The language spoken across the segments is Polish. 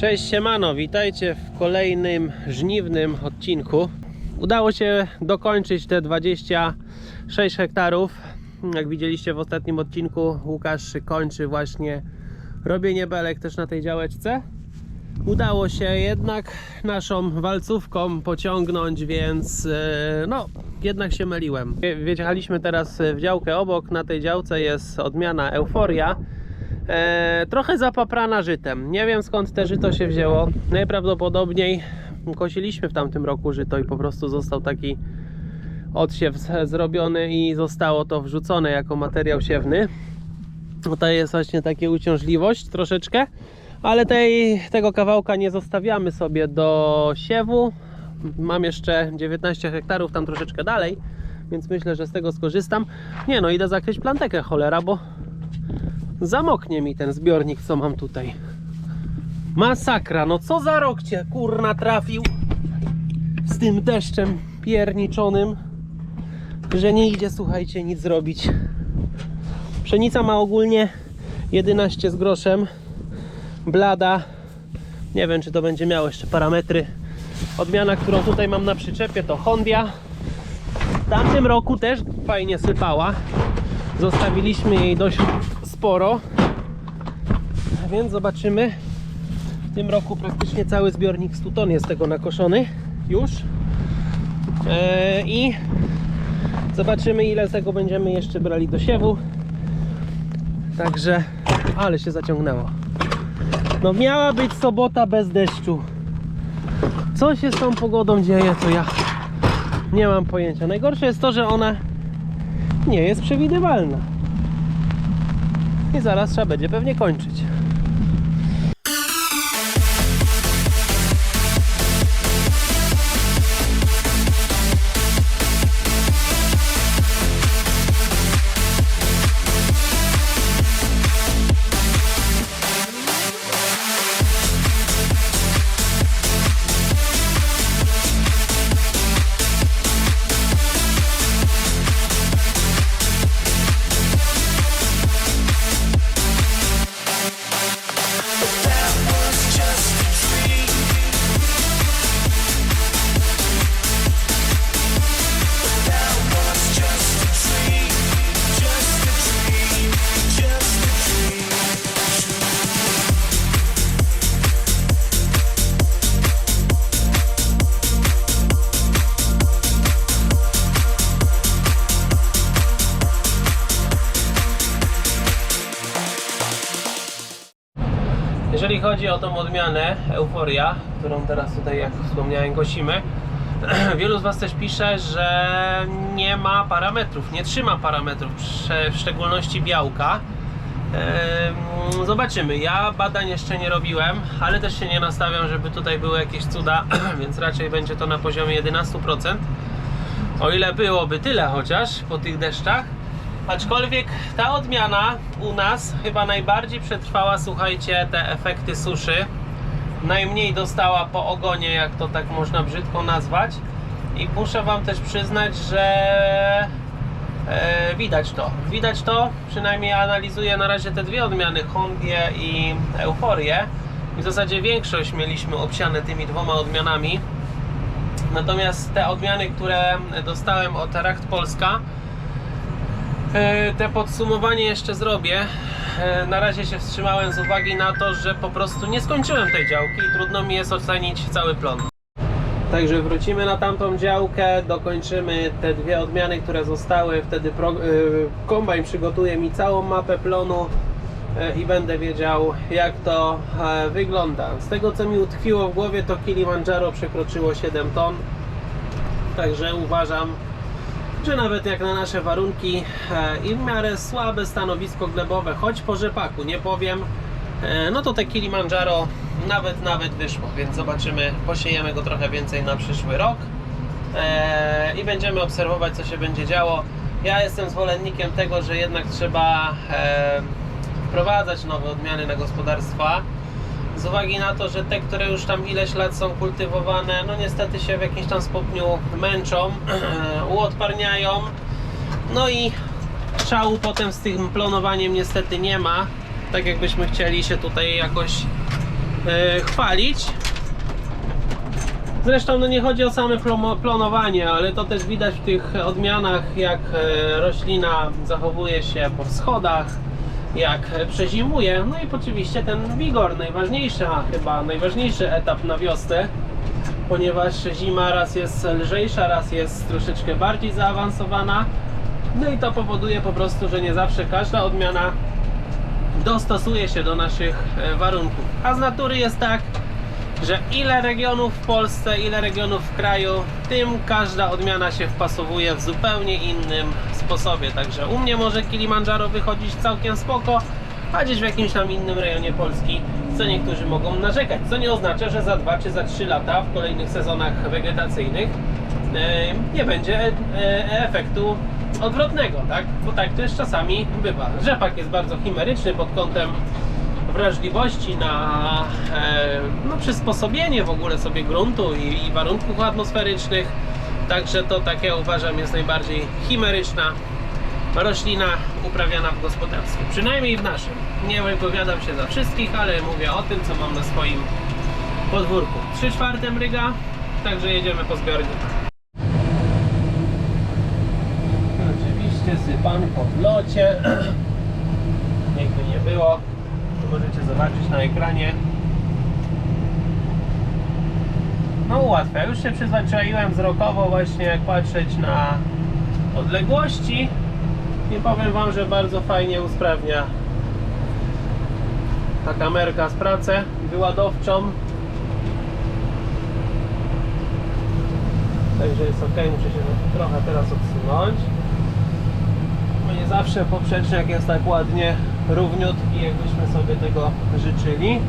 Cześć siemano, witajcie w kolejnym żniwnym odcinku. Udało się dokończyć te 26 hektarów. Jak widzieliście w ostatnim odcinku, Łukasz kończy właśnie robienie belek też na tej działeczce. Udało się jednak naszą walcówką pociągnąć, więc e, no, jednak się myliłem. Wjechaliśmy teraz w działkę obok, na tej działce jest odmiana Euforia. E, trochę zapaprana żytem. Nie wiem skąd te żyto się wzięło. Najprawdopodobniej kosiliśmy w tamtym roku żyto i po prostu został taki odsiew zrobiony i zostało to wrzucone jako materiał siewny. To jest właśnie takie uciążliwość troszeczkę, ale tej, tego kawałka nie zostawiamy sobie do siewu. Mam jeszcze 19 hektarów tam troszeczkę dalej, więc myślę, że z tego skorzystam. Nie no, idę zakryć plantekę cholera, bo zamoknie mi ten zbiornik, co mam tutaj. Masakra, no co za rok cię kurna trafił z tym deszczem pierniczonym, że nie idzie, słuchajcie, nic zrobić. Pszenica ma ogólnie 11 z groszem, blada, nie wiem czy to będzie miało jeszcze parametry. Odmiana, którą tutaj mam na przyczepie to Hondia. W tamtym roku też fajnie sypała. Zostawiliśmy jej dość sporo. Więc zobaczymy. W tym roku praktycznie cały zbiornik 100 ton jest tego nakoszony już. Eee, I zobaczymy ile z tego będziemy jeszcze brali do siewu. Także, ale się zaciągnęło. No miała być sobota bez deszczu. Co się z tą pogodą dzieje, to ja nie mam pojęcia. Najgorsze jest to, że ona nie jest przewidywalna. I zaraz trzeba będzie pewnie kończyć. Jeżeli chodzi o tą odmianę Euforia, którą teraz tutaj, jak wspomniałem, kosimy, wielu z Was też pisze, że nie ma parametrów, nie trzyma parametrów, w szczególności białka. Zobaczymy. Ja badań jeszcze nie robiłem, ale też się nie nastawiam, żeby tutaj były jakieś cuda, więc raczej będzie to na poziomie 11%. O ile byłoby tyle chociaż po tych deszczach. Aczkolwiek ta odmiana u nas chyba najbardziej przetrwała, słuchajcie, te efekty suszy. Najmniej dostała po ogonie, jak to tak można brzydko nazwać. I muszę Wam też przyznać, że e, widać to. Widać to, przynajmniej analizuję na razie te dwie odmiany, Hondię i Euforię. W zasadzie większość mieliśmy obsiane tymi dwoma odmianami. Natomiast te odmiany, które dostałem od Racht Polska, te podsumowanie jeszcze zrobię. E, Na razie się wstrzymałem z uwagi na to, że po prostu nie skończyłem tej działki i trudno mi jest ocenić cały plon. Także wrócimy na tamtą działkę, dokończymy te dwie odmiany, które zostały. Wtedy pro, y, kombajn przygotuje mi całą mapę plonu i będę wiedział, jak to e, wygląda. Z tego, co mi utkwiło w głowie, to Kilimandżaro przekroczyło 7 ton. Także uważam, że nawet jak na nasze warunki e, i w miarę słabe stanowisko glebowe, choć po rzepaku, nie powiem, e, no to te Kilimandżaro nawet, nawet wyszło, więc zobaczymy, posiejemy go trochę więcej na przyszły rok e, i będziemy obserwować, co się będzie działo. Ja jestem zwolennikiem tego, że jednak trzeba wprowadzać nowe odmiany na gospodarstwa, z uwagi na to, że te, które już tam ileś lat są kultywowane, no niestety się w jakimś tam stopniu męczą, uodparniają, no i szału potem z tym plonowaniem niestety nie ma, tak jakbyśmy chcieli się tutaj jakoś e, chwalić. Zresztą no nie chodzi o same plonowanie, ale to też widać w tych odmianach, jak e, roślina zachowuje się po wschodach, jak przezimuje. No i oczywiście ten wigor, najważniejszy, a chyba najważniejszy etap na wiosnę, ponieważ zima raz jest lżejsza, raz jest troszeczkę bardziej zaawansowana. No i to powoduje po prostu, że nie zawsze każda odmiana dostosuje się do naszych e, warunków. A z natury jest tak, że ile regionów w Polsce, ile regionów w kraju, tym każda odmiana się wpasowuje w zupełnie innym sposobie. Także u mnie może Kilimandżaro wychodzić całkiem spoko, a gdzieś w jakimś tam innym rejonie Polski, co niektórzy mogą narzekać. Co nie oznacza, że za 2 czy za 3 lata w kolejnych sezonach wegetacyjnych e, nie będzie e, efektu odwrotnego, tak? Bo tak też czasami bywa. Rzepak jest bardzo chimeryczny pod kątem wrażliwości na e, no, przysposobienie w ogóle sobie gruntu i, i warunków atmosferycznych. Także to takie uważam jest najbardziej chimeryczna roślina uprawiana w gospodarstwie. Przynajmniej w naszym. Nie wypowiadam się za wszystkich, ale mówię o tym, co mam na swoim podwórku. 3 czwarte mryga, także jedziemy po zbiornik. Oczywiście sypanko w locie. Jakby nie było, możecie zobaczyć na ekranie. No ułatwia. Już się przyzwyczaiłem wzrokowo właśnie jak patrzeć na odległości. I powiem Wam, że bardzo fajnie usprawnia ta kamerka z pracę wyładowczą. Także jest ok, muszę się trochę teraz odsunąć. Nie zawsze poprzeczniak jest tak ładnie równiutki, jakbyśmy sobie tego życzyli.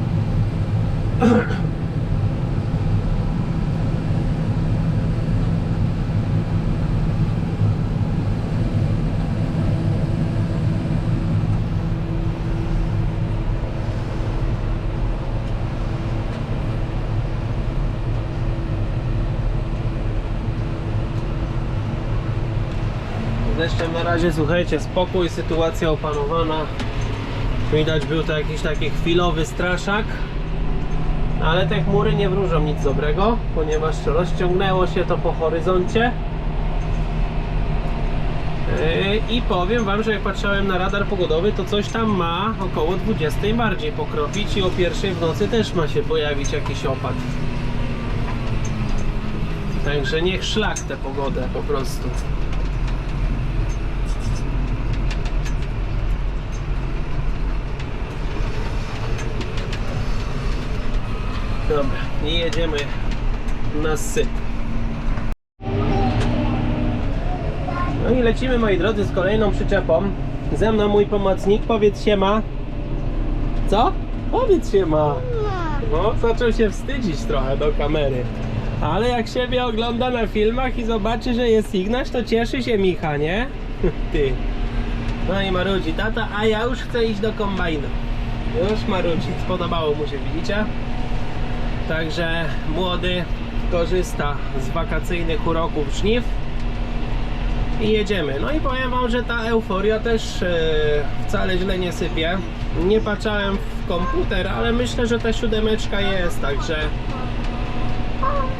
Z deszczem na razie, słuchajcie, spokój, sytuacja opanowana. Widać był to jakiś taki chwilowy straszak. Ale te chmury nie wróżą nic dobrego, ponieważ rozciągnęło się to po horyzoncie. Yy, I powiem Wam, że jak patrzałem na radar pogodowy, to coś tam ma około 20 bardziej pokropić i o pierwszej w nocy też ma się pojawić jakiś opad. Także niech szlak tę pogodę po prostu. Dobra, i jedziemy na syp. No i lecimy moi drodzy z kolejną przyczepą. Ze mną mój pomocnik, powiedz się ma. Co? Powiedz się ma. No, zaczął się wstydzić trochę do kamery. Ale jak siebie ogląda na filmach i zobaczy, że jest Ignaś, to cieszy się Micha, nie? Ty. No i marudzi tata, a ja już chcę iść do kombajnu. Już marudzi, spodobało mu się, widzicie? Także młody korzysta z wakacyjnych uroków żniw i jedziemy. No i powiem wam, że ta euforia też e, wcale źle nie sypie. Nie patrzałem w komputer, ale myślę, że ta siódemeczka jest, także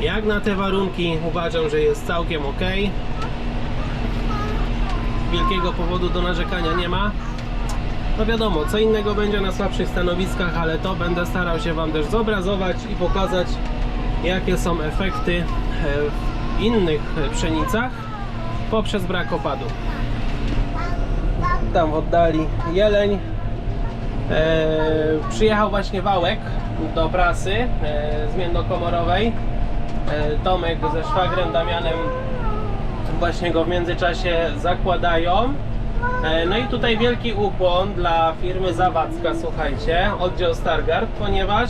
jak na te warunki uważam, że jest całkiem ok. Wielkiego powodu do narzekania nie ma. No wiadomo, co innego będzie na słabszych stanowiskach, ale to będę starał się Wam też zobrazować i pokazać, jakie są efekty e, w innych e, pszenicach poprzez brak opadu. Tam w oddali jeleń. E, przyjechał właśnie wałek do prasy e, zmiennokomorowej. E, Tomek ze szwagrem Damianem właśnie go w międzyczasie zakładają. E, No i tutaj wielki ukłon dla firmy Zawadzka, słuchajcie, oddział Stargard, ponieważ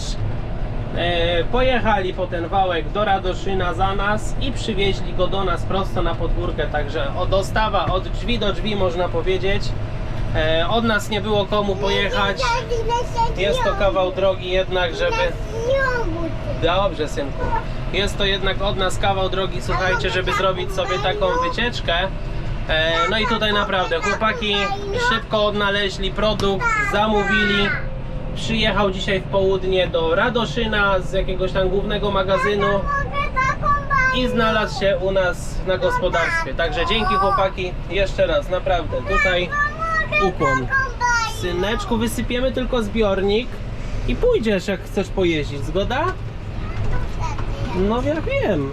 e, pojechali po ten wałek do Radoszyna za nas i przywieźli go do nas prosto na podwórkę, także dostawa od drzwi do drzwi można powiedzieć. E, Od nas nie było komu pojechać, jest to kawał drogi jednak, żeby... Dobrze, synku. Jest to jednak od nas kawał drogi, słuchajcie, żeby zrobić sobie taką wycieczkę. E, No i tutaj naprawdę chłopaki szybko odnaleźli produkt, zamówili. przyjechał dzisiaj w południe do Radoszyna z jakiegoś tam głównego magazynu i znalazł się u nas na gospodarstwie. Także dzięki chłopaki jeszcze raz, naprawdę tutaj ukłon. Syneczku, wysypiemy tylko zbiornik i pójdziesz jak chcesz pojeździć, zgoda? No ja wiem.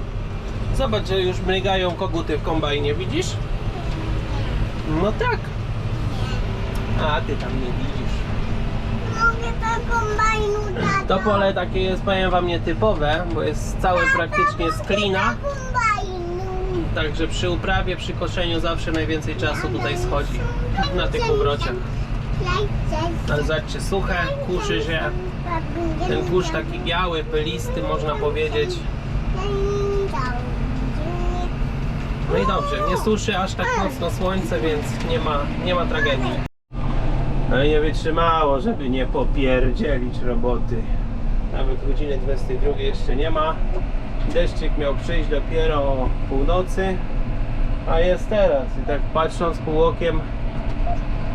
Zobacz, że już mrygają koguty w kombajnie, widzisz? No tak. A ty tam nie widzisz. Mogę taką bajnu dać. To pole takie jest, powiem wam, nietypowe, bo jest całe praktycznie z klina. Także przy uprawie, przy koszeniu zawsze najwięcej czasu tutaj schodzi na tych powrociach. Ale zobaczcie, suche, kuszy się. Ten kurz taki biały, pylisty, można powiedzieć. No i dobrze, nie suszy aż tak mocno słońce, więc nie ma, nie ma tragedii. No i nie wytrzymało, żeby nie popierdzielić roboty. Nawet godziny 22 jeszcze nie ma. Deszczyk miał przyjść dopiero o północy, a jest teraz. I tak patrząc pół okiem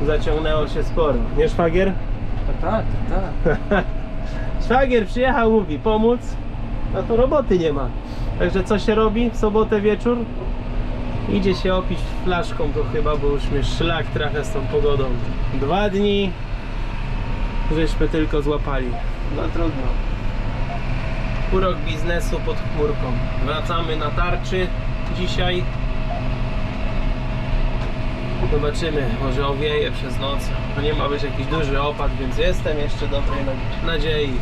zaciągnęło się sporo. Nie szwagier? Tak, tak, tak. Szwagier przyjechał, mówi pomóc, no to roboty nie ma. Także co się robi w sobotę wieczór? Idzie się opić flaszką to chyba, bo już mnie szlak trochę z tą pogodą. Dwa dni żeśmy tylko złapali. No trudno. Urok biznesu pod chmurką. Wracamy na tarczy dzisiaj. Zobaczymy, może owieje przez noc. Nie ma być jakiś duży opad, więc jestem jeszcze dobrej nadziei.